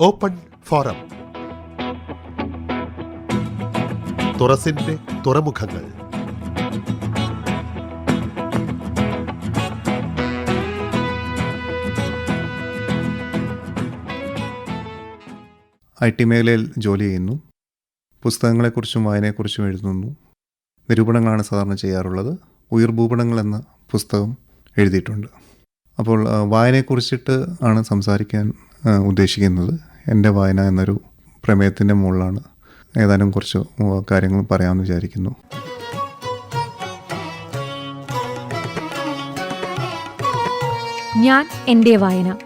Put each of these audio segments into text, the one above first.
Open forum. തുറസിന്റെ തുറമുഖങ്ങൾ. I T മേഖലയിൽ ജോലി ചെയ്യുന്നു. പുസ്തകങ്ങളെക്കുറിച്ചും വായനയെക്കുറിച്ചും എഴുതുന്നു. നിരൂപണങ്ങളാണ് സാധാരണ ചെയ്യാറുള്ളത്. ഉയർഭൂപടങ്ങൾ എന്ന പുസ്തകം എഴുതിയിട്ടുണ്ട്. അപ്പോൾ വായനയെക്കുറിച്ചിട്ട് ആണ് സംസാരിക്കാൻ ഉദ്ദേശിക്കുന്നത്. എന്റെ വായന എന്നൊരു പ്രമേയത്തിന്റെ മുകളിലാണ്. ഏതാനും കുറച്ച് കാര്യങ്ങൾ പറയാമെന്ന് വിചാരിക്കുന്നു. ഞാൻ എന്റെ വായന.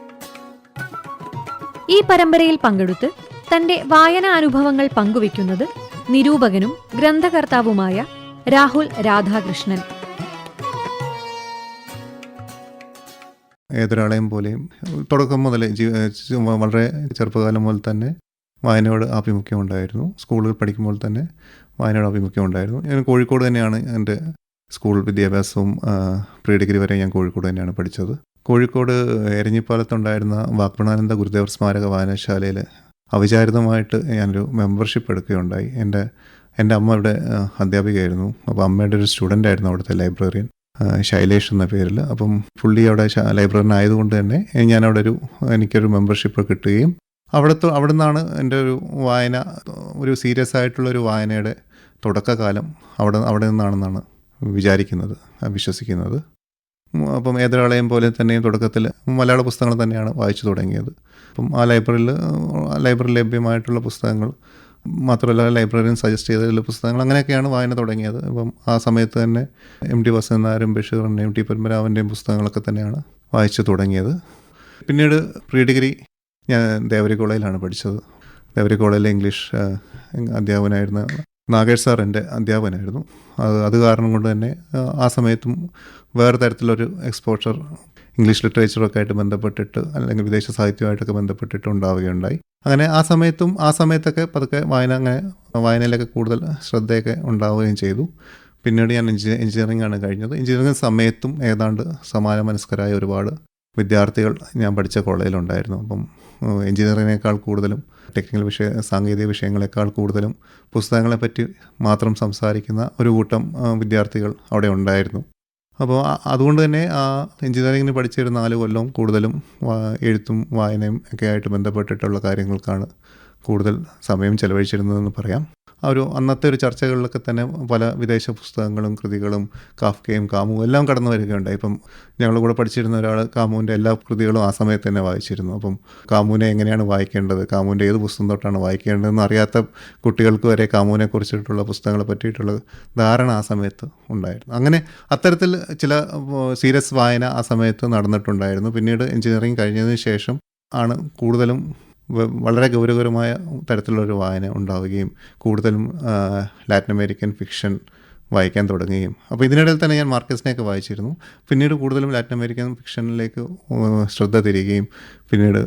ഈ പരമ്പരയിൽ പങ്കെടുത്ത് തന്റെ വായനാ അനുഭവങ്ങൾ പങ്കുവയ്ക്കുന്നത് നിരൂപകനും ഗ്രന്ഥകർത്താവുമായ രാഹുൽ രാധാകൃഷ്ണൻ. ഏതൊരാളെയും പോലെയും തുടക്കം മുതൽ വളരെ ചെറുപ്പകാലം മുതൽ തന്നെ വായനയോട് ആഭിമുഖ്യം ഉണ്ടായിരുന്നു സ്കൂളിൽ പഠിക്കുമ്പോൾ തന്നെ വായനയോട് ആഭിമുഖ്യം ഉണ്ടായിരുന്നു ഞാൻ കോഴിക്കോട് തന്നെയാണ് എന്റെ സ്കൂൾ വിദ്യാഭ്യാസവും പ്രീ ഡിഗ്രി വരെ ഞാൻ കോഴിക്കോട് തന്നെയാണ് പഠിച്ചത്. കോഴിക്കോട് എരഞ്ഞിപ്പാലത്തുണ്ടായിരുന്ന വാഗ്ബണാനന്ദ ഗുരുദേവർ സ്മാരക വായനശാലയിൽ അവിചാരിതമായിട്ട് ഞാനൊരു മെമ്പർഷിപ്പ് എടുക്കുകയുണ്ടായി. എന്റെ എന്റെ അമ്മ ഇവിടെ അധ്യാപികയായിരുന്നു. അപ്പോൾ അമ്മയുടെ ഒരു സ്റ്റുഡന്റ് ആയിരുന്നു അവിടുത്തെ ലൈബ്രറിയൻ. ശൈലേഷ് എന്ന പേരിൽ. അപ്പം പുള്ളി അവിടെ ലൈബ്രറിയൻ ആയതുകൊണ്ട് തന്നെ ഞാനവിടെ ഒരു എനിക്കൊരു മെമ്പർഷിപ്പ് കിട്ടുകയും അവിടുത്തെ അവിടെ നിന്നാണ് എന്റെ ഒരു വായന ഒരു സീരിയസ് ആയിട്ടുള്ള ഒരു വായനയുടെ തുടക്കകാലം അവിടെ അവിടെ നിന്നാണെന്നാണ് വിചാരിക്കുന്നത് വിശ്വസിക്കുന്നത്. അപ്പം ഏതൊരാളെയും പോലെ തന്നെ തുടക്കത്തിൽ മലയാള പുസ്തകങ്ങൾ തന്നെയാണ് വായിച്ചു തുടങ്ങിയത്. അപ്പം ആ ലൈബ്രറിയിൽ ലൈബ്രറിയിൽ ലഭ്യമായിട്ടുള്ള പുസ്തകങ്ങൾ മാത്രമല്ല ലൈബ്രറിയൻ സജസ്റ്റ് ചെയ്ത ചില പുസ്തകങ്ങൾ അങ്ങനെയൊക്കെയാണ് വായന തുടങ്ങിയത്. അപ്പം ആ സമയത്ത് തന്നെ എം ടി വസന്തനാരും ബഷീറിന്റെയും ടി പത്മരാമന്റെയും പുസ്തകങ്ങളൊക്കെ തന്നെയാണ് വായിച്ചു തുടങ്ങിയത്. പിന്നീട് പ്രീ ഡിഗ്രി ഞാൻ ദേവരി കോളേജിലാണ് പഠിച്ചത്. ദേവരി കോളേജിലെ ഇംഗ്ലീഷ് അധ്യാപകനായിരുന്ന നാഗേഷ് സാർ എന്റെ അധ്യാപകനായിരുന്നു. അത് അത് കാരണം കൊണ്ട് തന്നെ ആ സമയത്തും വേറെ തരത്തിലൊരു എക്സ്പോഷർ ഇംഗ്ലീഷ് ലിറ്ററേച്ചറൊക്കെ ആയിട്ട് ബന്ധപ്പെട്ടിട്ട് അല്ലെങ്കിൽ വിദേശ സാഹിത്യമായിട്ടൊക്കെ ബന്ധപ്പെട്ടിട്ട് ഉണ്ടാവുകയുണ്ടായി. അങ്ങനെ ആ സമയത്തും ആ സമയത്തൊക്കെ പതുക്കെ വായന അങ്ങനെ വായനയിലൊക്കെ കൂടുതൽ ശ്രദ്ധയൊക്കെ ഉണ്ടാവുകയും ചെയ്തു. പിന്നീട് ഞാൻ എഞ്ചിനീയ എഞ്ചിനീയറിംഗ് ആണ് കഴിഞ്ഞത്. എഞ്ചിനീയറിംഗ് സമയത്തും ഏതാണ്ട് സമാന മനസ്കരായ ഒരുപാട് വിദ്യാർത്ഥികൾ ഞാൻ പഠിച്ച കോളേജിലുണ്ടായിരുന്നു. അപ്പം എഞ്ചിനീയറിങ്ങിനേക്കാൾ കൂടുതലും ടെക്നിക്കൽ വിഷയ സാങ്കേതിക വിഷയങ്ങളെക്കാൾ കൂടുതലും പുസ്തകങ്ങളെപ്പറ്റി മാത്രം സംസാരിക്കുന്ന ഒരു കൂട്ടം വിദ്യാർത്ഥികൾ അവിടെ ഉണ്ടായിരുന്നു. അപ്പോൾ അതുകൊണ്ട് തന്നെ ആ എഞ്ചിനീയറിങ്ങിന് പഠിച്ചൊരു നാല് കൊല്ലം കൂടുതലും എഴുത്തും വായനയും ഒക്കെ ആയിട്ട് ബന്ധപ്പെട്ടിട്ടുള്ള കാര്യങ്ങൾക്കാണ് കൂടുതൽ സമയം ചെലവഴിച്ചിരുന്നതെന്ന് പറയാം. ആ ഒരു അന്നത്തെ ഒരു ചർച്ചകളിലൊക്കെ തന്നെ പല വിദേശ പുസ്തകങ്ങളും കൃതികളും കാഫ്കയും കാമുവും എല്ലാം കടന്നു വരികയുണ്ടായി. ഇപ്പം ഞങ്ങളുടെ കൂടെ പഠിച്ചിരുന്ന ഒരാൾ കാമുവിന്റെ എല്ലാ കൃതികളും ആ സമയത്ത് തന്നെ വായിച്ചിരുന്നു. അപ്പം കാമുവിനെ എങ്ങനെയാണ് വായിക്കേണ്ടത്? കാമുവിന്റെ ഏത് പുസ്തകം തൊട്ടാണ് വായിക്കേണ്ടതെന്ന് അറിയാത്ത കുട്ടികൾക്ക് വരെ കാമുവിനെ കുറിച്ചിട്ടുള്ള പുസ്തകങ്ങളെ പറ്റിയിട്ടുള്ള ധാരണ ആ സമയത്ത് ഉണ്ടായിരുന്നു. അങ്ങനെ അത്തരത്തിൽ ചില സീരിയസ് വായന ആ സമയത്ത് നടന്നിട്ടുണ്ടായിരുന്നു. പിന്നീട് എഞ്ചിനീയറിംഗ് കഴിഞ്ഞതിന് ശേഷം ആണ് കൂടുതലും വളരെ ഗൗരവകരമായ തരത്തിലുള്ളൊരു വായന ഉണ്ടാവുകയും കൂടുതലും ലാറ്റിൻ അമേരിക്കൻ ഫിക്ഷൻ വായിക്കാൻ തുടങ്ങുകയും. അപ്പോൾ ഇതിനിടയിൽ തന്നെ ഞാൻ മാർക്കസിനെയൊക്കെ വായിച്ചിരുന്നു. പിന്നീട് കൂടുതലും ലാറ്റിൻ അമേരിക്കൻ ഫിക്ഷനിലേക്ക് ശ്രദ്ധ തിരികുകയും പിന്നീട്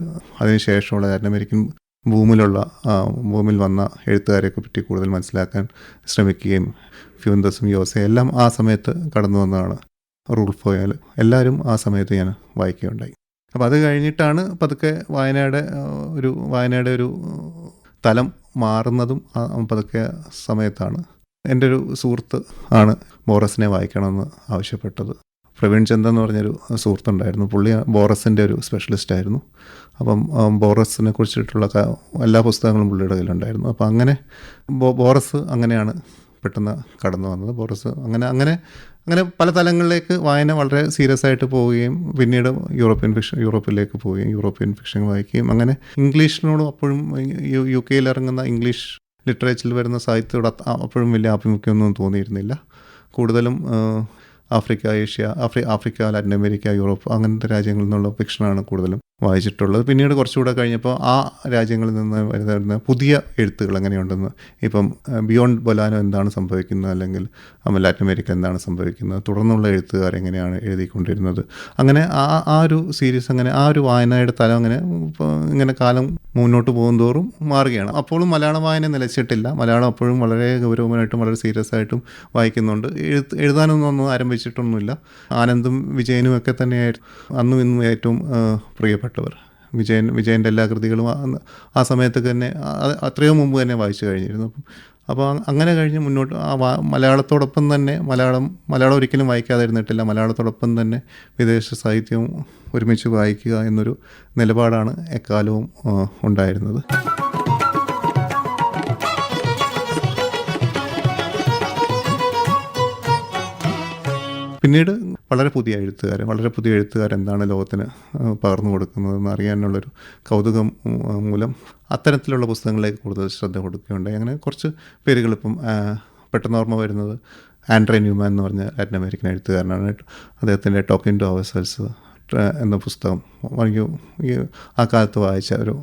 അതിനുശേഷമുള്ള ലാറ്റിൻ അമേരിക്കൻ ഭൂമിയിലുള്ള ആ, ഭൂമിയിൽ വന്ന എഴുത്തുകാരെയൊക്കെ പറ്റി കൂടുതൽ മനസ്സിലാക്കാൻ ശ്രമിക്കുകയും ഫ്യൂന്തസും യോസെ എല്ലാം ആ സമയത്ത് കടന്നു വന്നതാണ് റൂൾഫോയാൽ. എല്ലാവരും ആ സമയത്ത് ഞാൻ വായിക്കുകയുണ്ടായി. അപ്പോൾ അത് കഴിഞ്ഞിട്ടാണ് പതുക്കെ വായനയുടെ ഒരു വായനയുടെ ഒരു തലം മാറുന്നതും പതുക്കെ സമയത്താണ്. എന്റെ ഒരു സുഹൃത്ത് ആണ് ബോറസിനെ വായിക്കണമെന്ന് ആവശ്യപ്പെട്ടത്. പ്രവീൺ ചന്ദ് എന്ന് പറഞ്ഞൊരു സുഹൃത്തുണ്ടായിരുന്നു. പുള്ളി ബോറസിന്റെ ഒരു സ്പെഷ്യലിസ്റ്റ് ആയിരുന്നു. അപ്പം ബോറസിനെ കുറിച്ചിട്ടുള്ള എല്ലാ പുസ്തകങ്ങളും പുള്ളിയുടെ കയ്യിലുണ്ടായിരുന്നു. അപ്പം അങ്ങനെ ബോറസ് അങ്ങനെയാണ് പെട്ടെന്ന് കടന്നു വന്നത്. ബോറസ് അങ്ങനെ അങ്ങനെ അങ്ങനെ പല തലങ്ങളിലേക്ക് വായന വളരെ സീരിയസ് ആയിട്ട് പോവുകയും പിന്നീട് യൂറോപ്യൻ ഫിക്ഷൻ യൂറോപ്പിലേക്ക് പോവുകയും യൂറോപ്യൻ ഫിക്ഷൻ വായിക്കുകയും അങ്ങനെ ഇംഗ്ലീഷിനോടും അപ്പോഴും യു- കെയിൽ ഇറങ്ങുന്ന ഇംഗ്ലീഷ് ലിറ്ററേച്ചറിൽ വരുന്ന സാഹിത്യത്തോട് അപ്പോഴും വലിയ ആഭിമുഖ്യമൊന്നും തോന്നിയിരുന്നില്ല. കൂടുതലും ആഫ്രിക്ക ഏഷ്യ ആഫ്രി ആഫ്രിക്ക ലാറ്റിൻ അമേരിക്ക യൂറോപ്പ് അങ്ങനത്തെ രാജ്യങ്ങളിൽ നിന്നുള്ള ഫിക്ഷനാണ് കൂടുതലും. വായിച്ചിട്ടുള്ളത്. പിന്നീട് കുറച്ചുകൂടെ കഴിഞ്ഞപ്പോൾ ആ രാജ്യങ്ങളിൽ നിന്ന് വരുന്ന പുതിയ എഴുത്തുകൾ എങ്ങനെയുണ്ടെന്ന് ഇപ്പം ബിയോണ്ട് ബൊലാനോ എന്താണ് സംഭവിക്കുന്നത്? അല്ലെങ്കിൽ ലാറ്റിൻ അമേരിക്ക എന്താണ് സംഭവിക്കുന്നത്? തുടർന്നുള്ള എഴുത്തുകാർ എങ്ങനെയാണ് എഴുതിക്കൊണ്ടിരുന്നത്? അങ്ങനെ ആ ആ ഒരു സീരീസ് അങ്ങനെ ആ ഒരു വായനയുടെ തലം അങ്ങനെ ഇങ്ങനെ കാലം മുന്നോട്ട് പോകും തോറും മാറുകയാണ്. അപ്പോഴും മലയാള വായന നിലച്ചിട്ടില്ല. മലയാളം അപ്പോഴും വളരെ ഗൗരവമായിട്ടും വളരെ സീരിയസ് ആയിട്ടും വായിക്കുന്നുണ്ട്. എഴുത്ത് എഴുതാനൊന്നും ഒന്നും ആരംഭിച്ചിട്ടൊന്നുമില്ല. ആനന്ദും വിജയനും ഒക്കെ തന്നെയായിരുന്നു. അന്നും ഇന്നും ഏറ്റവും ആ, പ്രിയപ്പെട്ടവർ വിജയൻ വിജയന്റെ എല്ലാ കൃതികളും ആ- സമയത്തൊക്കെ തന്നെ അത്രയോ മുമ്പ് തന്നെ വായിച്ചു കഴിഞ്ഞിരുന്നു. അപ്പം അപ്പോൾ അങ്ങനെ കഴിഞ്ഞ് മുന്നോട്ട് ആ മലയാളത്തോടൊപ്പം തന്നെ മലയാളം മലയാളം ഒരിക്കലും വായിക്കാതെ വായിക്കാതിരുന്നിട്ടില്ല മലയാളത്തോടൊപ്പം തന്നെ വിദേശ സാഹിത്യവും ഒരുമിച്ച് വായിക്കുക എന്നൊരു നിലപാടാണ് എക്കാലവും ഉണ്ടായിരുന്നത്. പിന്നീട് വളരെ പുതിയ എഴുത്തുകാരൻ വളരെ പുതിയ എഴുത്തുകാരൻ എന്താണ് ലോകത്തിന് പകർന്നു കൊടുക്കുന്നതെന്ന് അറിയാനുള്ളൊരു കൗതുകം മൂലം അത്തരത്തിലുള്ള പുസ്തകങ്ങളിലേക്ക് കൂടുതൽ ശ്രദ്ധ കൊടുക്കുകയുണ്ടായി. അങ്ങനെ കുറച്ച് പേരുകൾ ഇപ്പം പെട്ടെന്ന് ഓർമ്മ വരുന്നത് ആൻഡ്രേ ന്യൂമാൻ എന്ന് പറഞ്ഞ ലാറ്റിൻ അമേരിക്കൻ എഴുത്തുകാരനാണ്. അദ്ദേഹത്തിന്റെ ടോക്കിംഗ് ടു അവർ സെൽസ് എന്ന പുസ്തകം എനിക്ക് ഈ ആ കാലത്ത് വായിച്ച ഒരു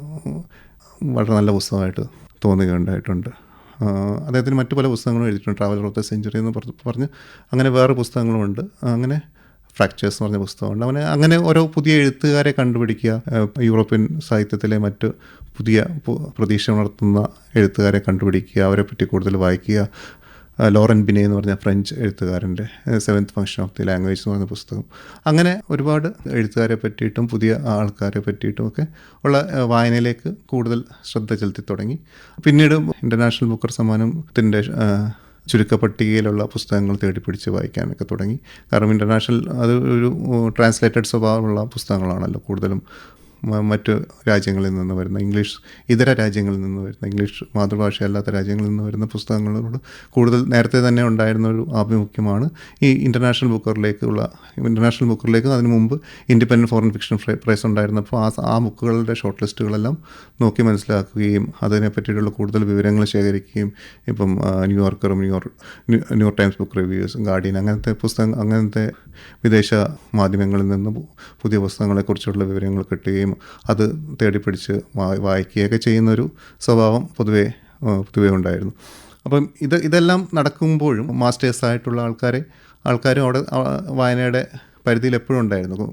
വളരെ നല്ല പുസ്തകമായിട്ട് തോന്നുകയുണ്ടായിട്ടുണ്ട്. അദ്ദേഹത്തിന് മറ്റു പല പുസ്തകങ്ങളും എഴുതിയിട്ടുണ്ട്. ട്രാവലർ ഓഫ് ദ സെഞ്ചുറി എന്ന് പറഞ്ഞ് അങ്ങനെ വേറെ പുസ്തകങ്ങളുമുണ്ട്. അങ്ങനെ ഫ്രാക്ചേഴ്സ് എന്ന് പറഞ്ഞ പുസ്തകമുണ്ട്. അങ്ങനെ അങ്ങനെ ഓരോ പുതിയ എഴുത്തുകാരെ കണ്ടുപിടിക്കുക യൂറോപ്യൻ സാഹിത്യത്തിലെ മറ്റ് പുതിയ പ്രതീക്ഷ ഉണർത്തുന്ന എഴുത്തുകാരെ കണ്ടുപിടിക്കുക അവരെ പറ്റി കൂടുതൽ വായിക്കുക. ലോറൻ ബിനെ എന്ന് പറഞ്ഞ ഫ്രഞ്ച് എഴുത്തുകാരന്റെ seventh function of the language എന്ന് പറഞ്ഞ പുസ്തകം. അങ്ങനെ ഒരുപാട് എഴുത്തുകാരെ പറ്റിയിട്ടും പുതിയ ആൾക്കാരെ പറ്റിയിട്ടും ഒക്കെ ഉള്ള വായനയിലേക്ക് കൂടുതൽ ശ്രദ്ധ ചെലുത്തി തുടങ്ങി. പിന്നീട് ഇന്റർനാഷണൽ ബുക്കർ സമ്മാനത്തിന്റെ ചുരുക്കപ്പട്ടികയിലുള്ള പുസ്തകങ്ങൾ തേടിപ്പിടിച്ച് വായിക്കാനൊക്കെ തുടങ്ങി. കാരണം ഇന്റർനാഷണൽ അത് ഒരു ട്രാൻസ്ലേറ്റഡ് സ്വഭാവമുള്ള പുസ്തകങ്ങളാണല്ലോ കൂടുതലും മറ്റ് രാജ്യങ്ങളിൽ നിന്ന് വരുന്ന ഇംഗ്ലീഷ് ഇതര രാജ്യങ്ങളിൽ നിന്ന് വരുന്ന ഇംഗ്ലീഷ് മാതൃഭാഷയല്ലാത്ത രാജ്യങ്ങളിൽ നിന്ന് വരുന്ന പുസ്തകങ്ങളോട് കൂടുതൽ നേരത്തെ തന്നെ ഉണ്ടായിരുന്ന ഒരു ആഭിമുഖ്യമാണ് ഈ ഇന്റർനാഷണൽ ബുക്കറിലേക്കുള്ള ഇന്റർനാഷണൽ ബുക്കറിലേക്ക് അതിന് മുമ്പ് ഇൻഡിപെൻഡന്റ് ഫോറിൻ ഫിക്ഷൻ പ്രൈസ് ഉണ്ടായിരുന്നപ്പോൾ ആ ആ ബുക്കുകളുടെ ഷോർട്ട് ലിസ്റ്റുകളെല്ലാം നോക്കി മനസ്സിലാക്കുകയും അതിനെ പറ്റിയിട്ടുള്ള കൂടുതൽ വിവരങ്ങൾ ശേഖരിക്കുകയും ഇപ്പം ന്യൂയോർക്കറും New York new- New York Times book reviews Guardian അങ്ങനത്തെ പുസ്തകം അങ്ങനത്തെ വിദേശ മാധ്യമങ്ങളിൽ നിന്ന് പുതിയ പുസ്തകങ്ങളെക്കുറിച്ചുള്ള വിവരങ്ങൾ കിട്ടുകയും അത് തേടിപ്പിടിച്ച് വായി വായിക്കുകയൊക്കെ ചെയ്യുന്നൊരു സ്വഭാവം പൊതുവേ പൊതുവേ ഉണ്ടായിരുന്നു. അപ്പം ഇത് ഇതെല്ലാം നടക്കുമ്പോഴും മാസ്റ്റേഴ്സ് ആയിട്ടുള്ള ആൾക്കാരെ ആൾക്കാരും അവിടെ വായനയുടെ പരിധിയിൽ എപ്പോഴും ഉണ്ടായിരുന്നു.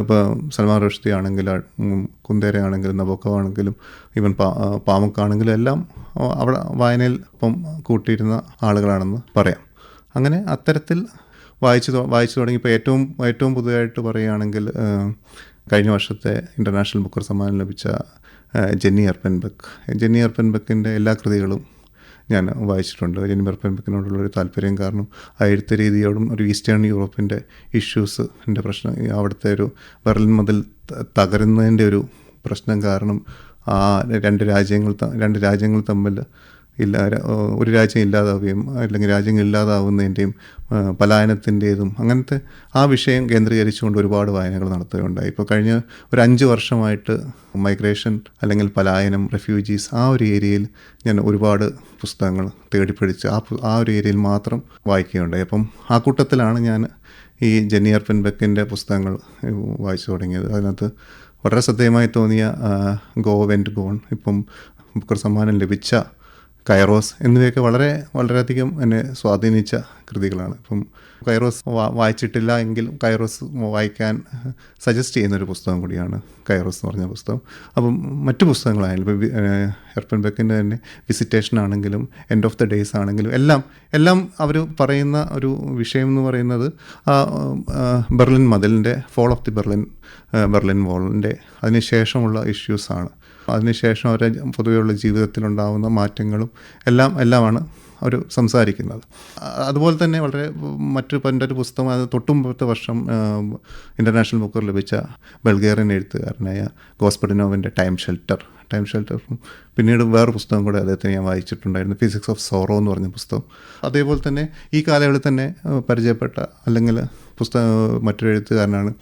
ഇപ്പോൾ സൽമാൻ റഷ്തി ആണെങ്കിലും കുന്തേര ആണെങ്കിലും നബോക്കോ ആണെങ്കിലും ഈവൻ പാ പാമുക്കാണെങ്കിലും എല്ലാം അവിടെ വായനയിൽ ഇപ്പം കൂട്ടിയിരുന്ന ആളുകളാണെന്ന് പറയാം. അങ്ങനെ അത്തരത്തിൽ വായിച്ചു വായിച്ചു തുടങ്ങി. ഇപ്പോൾ ഏറ്റവും ഏറ്റവും പുതുതായിട്ട് പറയുകയാണെങ്കിൽ കഴിഞ്ഞ വർഷത്തെ ഇന്റർനാഷണൽ ബുക്കർ സമ്മാനം ലഭിച്ച ജെന്നി അർപ്പൻബെക്ക് ജെന്നി അർപ്പൻബെക്കിന്റെ എല്ലാ കൃതികളും ഞാൻ വായിച്ചിട്ടുണ്ട്. ജെന്നി അർപ്പൻബെക്കിനോടുള്ളൊരു താല്പര്യം കാരണം ആ എഴുത്ത രീതിയോടും ഒരു ഈസ്റ്റേൺ യൂറോപ്പിന്റെ ഇഷ്യൂസ് എന്റെ പ്രശ്നം അവിടുത്തെ ഒരു ബെർലിൻ മുതൽ തകരുന്നതിന്റെ ഒരു പ്രശ്നം കാരണം ആ രണ്ട് രാജ്യങ്ങൾ രണ്ട് രാജ്യങ്ങൾ തമ്മിൽ ഇല്ല ഒരു രാജ്യം ഇല്ലാതാവുകയും അല്ലെങ്കിൽ രാജ്യങ്ങൾ ഇല്ലാതാവുന്നതിന്റെയും പലായനത്തിന്റെതും അങ്ങനത്തെ ആ വിഷയം കേന്ദ്രീകരിച്ചുകൊണ്ട് ഒരുപാട് വായനകൾ നടത്തുകയുണ്ടായി. ഇപ്പോൾ കഴിഞ്ഞ ഒരു അഞ്ച് വർഷമായിട്ട് മൈഗ്രേഷൻ അല്ലെങ്കിൽ പലായനം റെഫ്യൂജീസ് ആ ഒരു ഏരിയയിൽ ഞാൻ ഒരുപാട് പുസ്തകങ്ങൾ തേടിപ്പിടിച്ച് ആ ആ ഒരു ഏരിയയിൽ മാത്രം വായിക്കുകയുണ്ടായി. അപ്പം ആ കൂട്ടത്തിലാണ് ഞാൻ ഈ ജെന്നി പെൻബെക്കിന്റെ പുസ്തകങ്ങൾ വായിച്ചു തുടങ്ങിയത്. അതിനകത്ത് വളരെ ശ്രദ്ധേയമായി തോന്നിയ ഗോ വെന്റ് ഗോൺ. ഇപ്പം ബുക്കർ സമ്മാനം ലഭിച്ച കൈറോസ് എന്നിവയൊക്കെ വളരെ വളരെയധികം എന്നെ സ്വാധീനിച്ച കൃതികളാണ്. ഇപ്പം കൈറോസ് വായിച്ചിട്ടില്ല എങ്കിലും കൈറോസ് വായിക്കാൻ സജസ്റ്റ് ചെയ്യുന്നൊരു പുസ്തകം കൂടിയാണ് കൈറോസ് എന്ന് പറഞ്ഞ പുസ്തകം. അപ്പം മറ്റു പുസ്തകങ്ങളായാലും ഇപ്പോൾ എർപ്പൻ ബെക്കിന്റെ തന്നെ വിസിറ്റേഷൻ ആണെങ്കിലും എൻഡ് ഓഫ് ദ ഡേയ്സ് ആണെങ്കിലും എല്ലാം എല്ലാം അവർ പറയുന്ന ഒരു വിഷയം എന്ന് പറയുന്നത് ബെർലിൻ മതിലിന്റെ fall of the Berlin Berlin വോളിന്റെ അതിനുശേഷമുള്ള ഇഷ്യൂസാണ് അതിനുശേഷം അവരെ പൊതുവെയുള്ള ജീവിതത്തിലുണ്ടാകുന്ന മാറ്റങ്ങളും എല്ലാം എല്ലാമാണ് അവർ സംസാരിക്കുന്നത്. അതുപോലെ തന്നെ വളരെ മറ്റൊരു എന്റെ ഒരു പുസ്തകം അത് തൊട്ടുമ്പോഴത്തെ വർഷം ഇന്റർനാഷണൽ ബുക്കർ ലഭിച്ച ബൾഗേറിയൻ എഴുത്തുകാരനായ ഗോസ്പഡിനോവിന്റെ ടൈം ഷെൽട്ടർ ടൈം ഷെൽട്ടർ പിന്നീട് വേറെ പുസ്തകം കൂടെ അദ്ദേഹത്തിന് ഞാൻ വായിച്ചിട്ടുണ്ടായിരുന്നു. ഫിസിക്സ് ഓഫ് സോറോ എന്ന് പറഞ്ഞ പുസ്തകം. അതേപോലെ തന്നെ ഈ കാലയളവിൽ തന്നെ പരിചയപ്പെട്ട അല്ലെങ്കിൽ പുസ്തകം മറ്റൊരു എഴുത്തുകാരനാണ്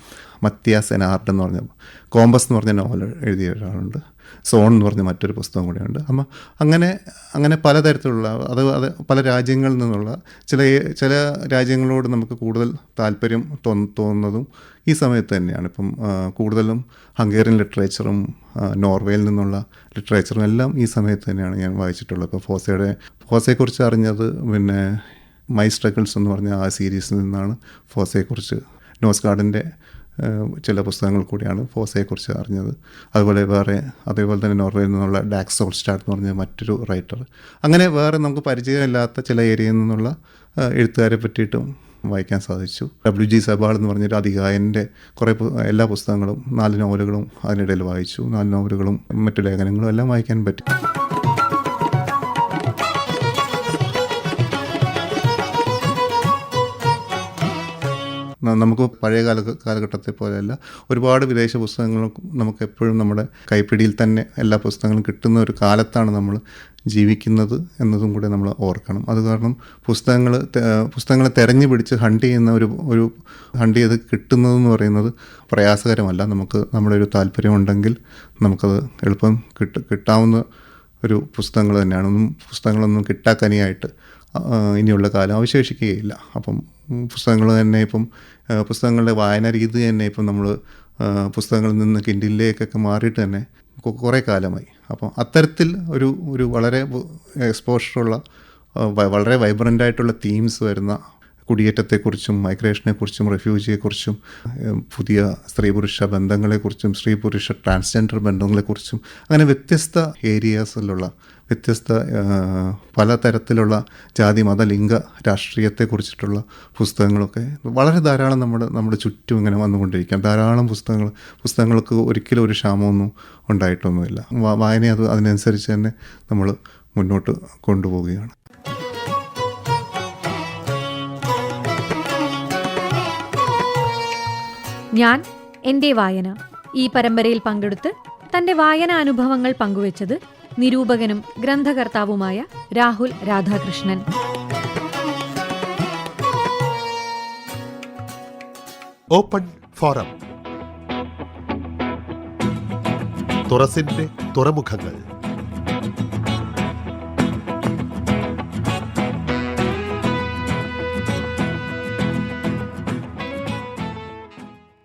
മത്യാസ് എനാർഡ് എന്ന് പറഞ്ഞ കോമ്പസ് എന്ന് പറഞ്ഞ നോവൽ എഴുതിയ ഒരാളുണ്ട്. സോൺ എന്ന് പറഞ്ഞ മറ്റൊരു പുസ്തകം കൂടെയുണ്ട്. അപ്പം അങ്ങനെ അങ്ങനെ പലതരത്തിലുള്ള അത് അത് പല രാജ്യങ്ങളിൽ നിന്നുള്ള ചില ചില രാജ്യങ്ങളോട് നമുക്ക് കൂടുതൽ താല്പര്യം തോന്ന തോന്നുന്നതും ഈ സമയത്ത് തന്നെയാണ്. ഇപ്പം കൂടുതലും ഹംഗേറിയൻ ലിറ്ററേച്ചറും നോർവേയിൽ നിന്നുള്ള ലിറ്ററേച്ചറും എല്ലാം ഈ സമയത്ത് തന്നെയാണ് ഞാൻ വായിച്ചിട്ടുള്ളത്. ഇപ്പോൾ ഫോസയുടെ ഫോസയെക്കുറിച്ച് അറിഞ്ഞത് പിന്നെ മൈ സ്ട്രഗിൾസ് എന്ന് പറഞ്ഞ ആ സീരീസിൽ നിന്നാണ് ഫോസയെക്കുറിച്ച്. നോസ് ഗാർഡിന്റെ ചില പുസ്തകങ്ങൾ കൂടിയാണ് ഫോസയെക്കുറിച്ച് അറിഞ്ഞത്. അതുപോലെ വേറെ അതേപോലെ തന്നെ നോർവേയിൽ നിന്നുള്ള ഡാക്സ് ഓൾസ്റ്റാർട്ട് എന്ന് പറഞ്ഞ മറ്റൊരു റൈറ്റർ. അങ്ങനെ വേറെ നമുക്ക് പരിചയമില്ലാത്ത ചില ഏരിയയിൽ നിന്നുള്ള എഴുത്തുകാരെ പറ്റിയിട്ടും വായിക്കാൻ സാധിച്ചു. ഡബ്ല്യു ജി സബാൾ എന്ന് പറഞ്ഞൊരു അധികായന്റെ കുറേ എല്ലാ പുസ്തകങ്ങളും നാല് നോവലുകളും അതിനിടയിൽ വായിച്ചു. നാല് നോവലുകളും മറ്റു ലേഖനങ്ങളും എല്ലാം വായിക്കാൻ പറ്റി. നമുക്ക് പഴയ കാല കാലഘട്ടത്തെ പോലെയല്ല. ഒരുപാട് വിദേശ പുസ്തകങ്ങൾ നമുക്ക് എപ്പോഴും നമ്മുടെ കൈപ്പിടിയിൽ തന്നെ എല്ലാ പുസ്തകങ്ങളും കിട്ടുന്ന ഒരു കാലത്താണ് നമ്മൾ ജീവിക്കുന്നത് എന്നതും കൂടെ നമ്മൾ ഓർക്കണം. അത് കാരണം പുസ്തകങ്ങൾ പുസ്തകങ്ങളെ തെരഞ്ഞു പിടിച്ച് ഹണ്ട് ചെയ്യുന്ന ഒരു ഒരു ഹണ്ട് ചെയ്ത് കിട്ടുന്നതെന്ന് പറയുന്നത് പ്രയാസകരമല്ല. നമുക്ക് നമ്മുടെ ഒരു താല്പര്യമുണ്ടെങ്കിൽ നമുക്കത് എളുപ്പം കിട്ട കിട്ടാവുന്ന ഒരു പുസ്തകങ്ങൾ തന്നെയാണ്. ഒന്നും പുസ്തകങ്ങളൊന്നും കിട്ടാക്കനിയായിട്ട് ഇനിയുള്ള കാലം അവശേഷിക്കുകയില്ല. അപ്പം പുസ്തകങ്ങൾ തന്നെ ഇപ്പം പുസ്തകങ്ങളുടെ വായന രീതി തന്നെ ഇപ്പം നമ്മൾ പുസ്തകങ്ങളിൽ നിന്ന് കിൻഡിലേക്കൊക്കെ മാറിയിട്ട് തന്നെ കുറേ കാലമായി. അപ്പോൾ അത്തരത്തിൽ ഒരു ഒരു വളരെ എക്സ്പോഷറുള്ള വളരെ വൈബ്രന്റ് ആയിട്ടുള്ള തീംസ് വരുന്ന കുടിയേറ്റത്തെക്കുറിച്ചും മൈഗ്രേഷനെക്കുറിച്ചും റെഫ്യൂജിയെക്കുറിച്ചും പുതിയ സ്ത്രീ പുരുഷ ബന്ധങ്ങളെക്കുറിച്ചും സ്ത്രീ പുരുഷ ട്രാൻസ്ജെൻഡർ ബന്ധങ്ങളെക്കുറിച്ചും അങ്ങനെ വ്യത്യസ്ത ഏരിയാസിലുള്ള വ്യത്യസ്ത പലതരത്തിലുള്ള ജാതി മത ലിംഗ രാഷ്ട്രീയത്തെ കുറിച്ചിട്ടുള്ള പുസ്തകങ്ങളൊക്കെ വളരെ ധാരാളം നമ്മുടെ നമ്മുടെ ചുറ്റും ഇങ്ങനെ വന്നുകൊണ്ടിരിക്കാം. ധാരാളം പുസ്തകങ്ങൾ പുസ്തകങ്ങൾക്ക് ഒരിക്കലും ഒരു ക്ഷാമമൊന്നും ഉണ്ടായിട്ടൊന്നുമില്ല. വായന അത് അതിനനുസരിച്ച് തന്നെ നമ്മൾ മുന്നോട്ട് കൊണ്ടുപോവുകയാണ്. ഞാൻ എന്റെ വായന ഈ പരമ്പരയിൽ പങ്കെടുത്ത് തന്റെ വായന അനുഭവങ്ങൾ പങ്കുവച്ചത് നിരൂപകനും ഗ്രന്ഥകർത്താവുമായ രാഹുൽ രാധാകൃഷ്ണൻ. Open forum. തുറസിന്റെ തുറമുഖങ്ങൾ.